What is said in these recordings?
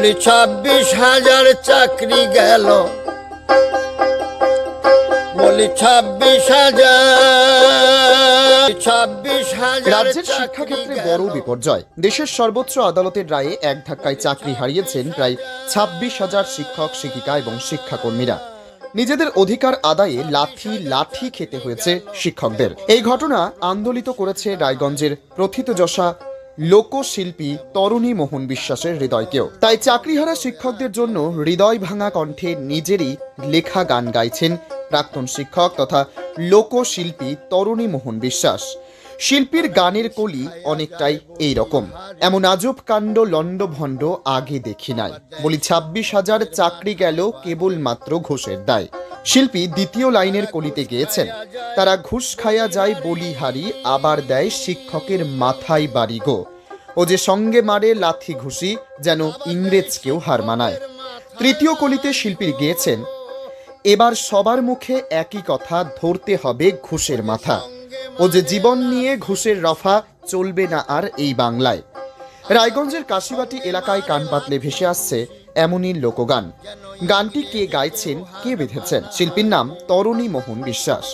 বলি ছাব্বিশ হাজার চাকরি গেল। বলি ছাব্বিশ হাজার ছাব্বিশ হাজার রাজ্যের শিক্ষাক্ষেত্রে বড় বিপর্যয়। দেশের সর্বোচ্চ আদালতের রায়ে এক ধাক্কায় চাকরি হারিয়েছেন প্রায় ছাব্বিশ হাজার শিক্ষক শিক্ষিকা এবং শিক্ষাকর্মীরা। নিজেদের অধিকার আদায়ে লাঠি লাঠি খেতে হয়েছে শিক্ষকদের। এই ঘটনা আন্দোলিত করেছে রায়গঞ্জের প্রথিতযশা লোকশিল্পী তরুণী মোহন বিশ্বাসের হৃদয়কেও। তাই চাকরিহারা শিক্ষকদের জন্য হৃদয় ভাঙা কণ্ঠে নিজেরই লেখা গান গাইছেন প্রাক্তন শিক্ষক তথা লোকশিল্পী তরুণী মোহন বিশ্বাস। শিল্পীর গানের কলি অনেকটাই এই রকম। এমন আজব কাণ্ড, লণ্ডভণ্ড আগে দেখি নাই। বলি ছাব্বিশ হাজার চাকরি গেল কেবলমাত্র ঘুষের দায়। শিল্পী দ্বিতীয় লাইনের কলিতে গিয়েছেন। তারা ঘুষ খায়া যায় বলিহারি আবার দেয় শিক্ষকের মাথায় বাড়ি গো। ও যে সঙ্গে মারে লাথি ঘুষি যেন ইংরেজকেও হার মানায়। তৃতীয় কলিতে শিল্পীর গিয়েছেন। এবার সবার মুখে একই কথা, ধরতে হবে ঘুষের মাথা। ও যে জীবন নিয়ে ঘুষের রফা, চলবে না আর এই বাংলায়। রায়গঞ্জের কাশিবাটি এলাকায় কান পাতলে ভেসে আসছে এমনই লোকগান। গানটি কে গাইছেন, কে বেঁধেছেন, শিল্পীর নাম তরণী মোহন বিশ্বাস।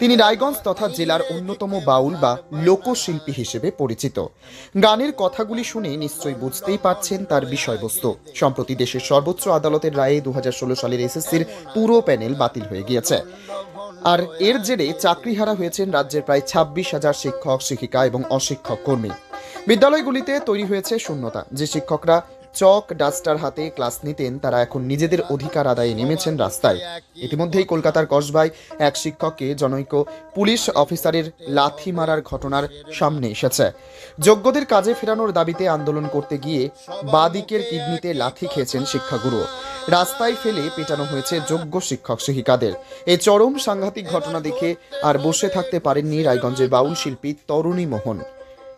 তিনি রায়গঞ্জ তথা জেলার অন্যতম বাউল বা লোকশিল্পী হিসেবে পরিচিত। গানের কথাগুলি শুনে নিশ্চয়ই বুঝতেই পারছেন তার বিষয়বস্তু। সম্প্রতি দেশের সর্বোচ্চ আদালতের রায়ে দু হাজার ষোলো সালের এসএসসির পুরো প্যানেল বাতিল হয়ে গিয়েছে। আর এর জেরে চাকরিহারা হয়েছেন রাজ্যের প্রায় ছাব্বিশ হাজার শিক্ষক, শিক্ষিকা এবং অশিক্ষক কর্মী। বিদ্যালয়গুলিতে তৈরি হয়েছে শূন্যতা। যে শিক্ষকরা চক, ডাস্টার হাতে ক্লাস নিতেন, তারা এখন নিজেদের অধিকার আদায়ে নেমেছেন রাস্তায়। ইতিমধ্যেই কলকাতার কসবায় এক শিক্ষককে জনৈক পুলিশ অফিসারের লাথি মারার ঘটনার সামনে এসেছে। যোগ্যদের কাজে ফেরানোর দাবিতে আন্দোলন করতে গিয়ে বাদিকের কিডনিতে লাথি খেয়েছেন শিক্ষাগুরু। রাস্তায় ফেলে পেটানো হয়েছে যোগ্য শিক্ষক শিক্ষিকাদের। এই চরম সাংঘাতিক ঘটনা দেখে আর বসে থাকতে পারেননি রায়গঞ্জের বাউল শিল্পী তরুণী মোহন।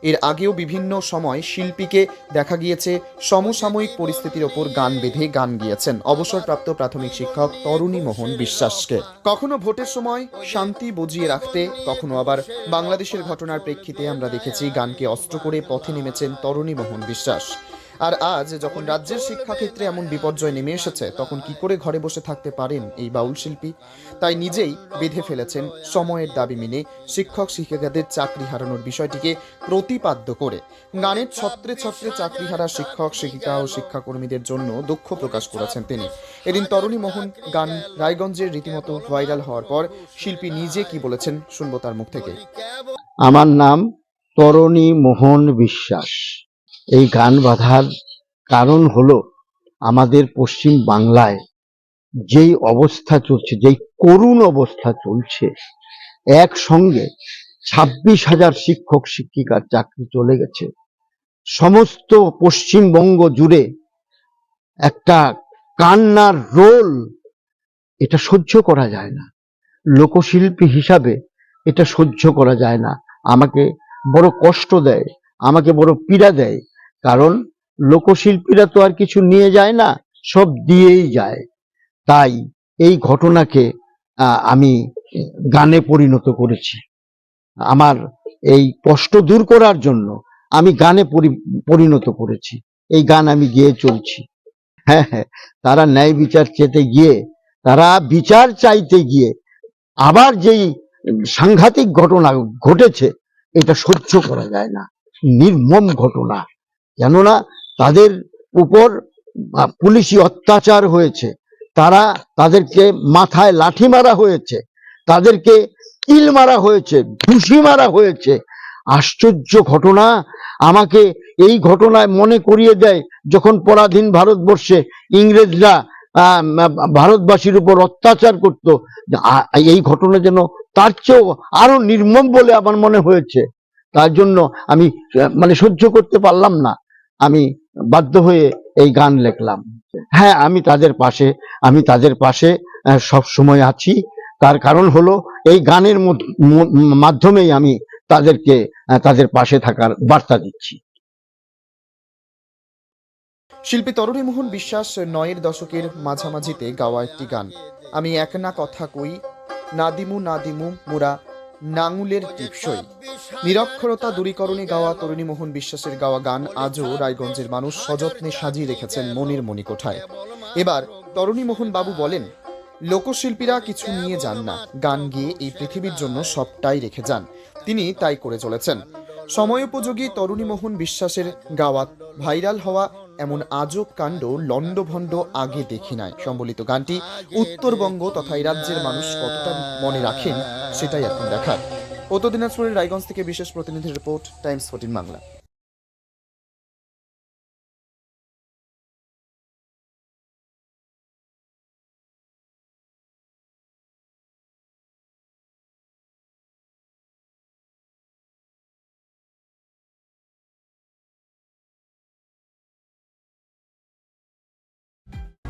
এর আগেও বিভিন্ন সময় শিল্পীকে দেখা গিয়েছে সমসাময়িক পরিস্থিতির ওপর গান বেঁধে গান গিয়েছেন অবসরপ্রাপ্ত প্রাথমিক শিক্ষক তরুণী মোহন বিশ্বাসকে। কখনো ভোটের সময় শান্তি বজিয়ে রাখতে, কখনো আবার বাংলাদেশের ঘটনার প্রেক্ষিতে আমরা দেখেছি গানকে অস্ত্র করে পথে নেমেছেন তরুণী মোহন বিশ্বাস। আর আজ যখন রাজ্যের শিক্ষাক্ষেত্রে এমন বিপর্যয় নেমে এসেছে, তখন কি করে ঘরে বসে থাকতে পারেন এই বাউল শিল্পী? তাই নিজেই বেঁধে ফেলেছেন সময়ের দাবি মেনে শিক্ষক শিক্ষিকাদের চাকরি হারানোর বিষয়টিকে প্রতিপাদ্য করে। গানের ছত্রে ছত্রে চাকরি হারা শিক্ষক, শিক্ষিকা ও শিক্ষাকর্মীদের জন্য দুঃখ প্রকাশ করেছেন তিনি। এদিন তরুণী মোহন গান রায়গঞ্জের রীতিমতো ভাইরাল হওয়ার পর শিল্পী নিজে কি বলেছেন শুনব তার মুখ থেকে। আমার নাম তরণী মোহন বিশ্বাস। এই গান বাঁধার কারণ হলো আমাদের পশ্চিম বাংলায় যেই অবস্থা চলছে, যেই করুণ অবস্থা চলছে, একসঙ্গে ছাব্বিশ হাজার শিক্ষক, শিক্ষিকার চাকরি চলে গেছে। সমস্ত পশ্চিমবঙ্গ জুড়ে একটা কান্নার রোল এটা সহ্য করা যায় না। লোকশিল্পী হিসাবে এটা সহ্য করা যায় না। আমাকে বড় কষ্ট দেয়, আমাকে বড় পীড়া দেয় কারণ লোকশিল্পীরা তো আর কিছু নিয়ে যায় না, সব দিয়েই যায়। তাই এই ঘটনাকে আমি গানে পরিণত করেছি। আমার এই কষ্ট দূর করার জন্য আমি গানে পরি- পরিণত করেছি। এই গান আমি গেয়ে চলছি। হ্যাঁ হ্যাঁ তারা ন্যায় বিচার চেতে গিয়ে, তারা বিচার চাইতে গিয়ে আবার যেই সাংঘাতিক ঘটনা ঘটেছে, এটা সহ্য করা যায় না। নির্মম ঘটনা। কেননা তাদের উপর পুলিশি অত্যাচার হয়েছে। তারা তাদেরকে মাথায় লাঠি মারা হয়েছে, তাদেরকে কিল মারা হয়েছে, ঘুষি মারা হয়েছে। আশ্চর্য ঘটনা, আমাকে এই ঘটনায় মনে করিয়ে দেয় যখন পরাধীন ভারতবর্ষে ইংরেজরা ভারতবাসীর উপর অত্যাচার করত। এই ঘটনা যেন তার চেয়েও আরও নির্মম বলে আমার মনে হয়েছে। তার জন্য আমি মানে সহ্য করতে পারলাম না। আমি বাধ্য হয়ে এই গান লিখলাম। হ্যাঁ আমি তাদের পাশে, আমি তাদের পাশে সব সময় আছি। তার কারণ হলো এই গানের মাধ্যমেই আমি তাদেরকে তাদের পাশে থাকার বার্তা দিচ্ছি। শিল্পী তরুণী মোহন বিশ্বাস নয়ের দশকের মাঝামাঝিতে গাওয়া একটি গান। আমি এক না কথা কই, না দিমু না দিমু, মুরা নাঙুলের টিপসই। নিরক্ষরতা দূরীকরণে গাওয়া তরুণী মোহন বিশ্বাসের গাওয়া গান আজও রায়গঞ্জের মানুষ সযত্নে সাজিয়ে রেখেছেন মনির মণিকোঠায়। এবার তরুণী মোহন বাবু বলেন, লোকশিল্পীরা কিছু নিয়ে যান না। গান গিয়ে এই পৃথিবীর জন্য সবটাই রেখে যান। তিনি তাই করে চলেছেন। সময়োপযোগী তরুণী মোহন বিশ্বাসের গাওয়া ভাইরাল হওয়া এমন আজব কাণ্ড লণ্ডভণ্ড আগে দেখি নাই। সম্বলিত গানটি উত্তরবঙ্গ তথা এই রাজ্যের মানুষ কতটা মনে রাখেন, সেটাই এখন দেখার। উত্তর দিনাজপুরের রায়গঞ্জ থেকে বিশেষ প্রতিনিধি রিপোর্ট, টাইমস ফোর্টিন বাংলা।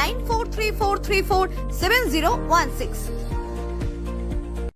9434347016.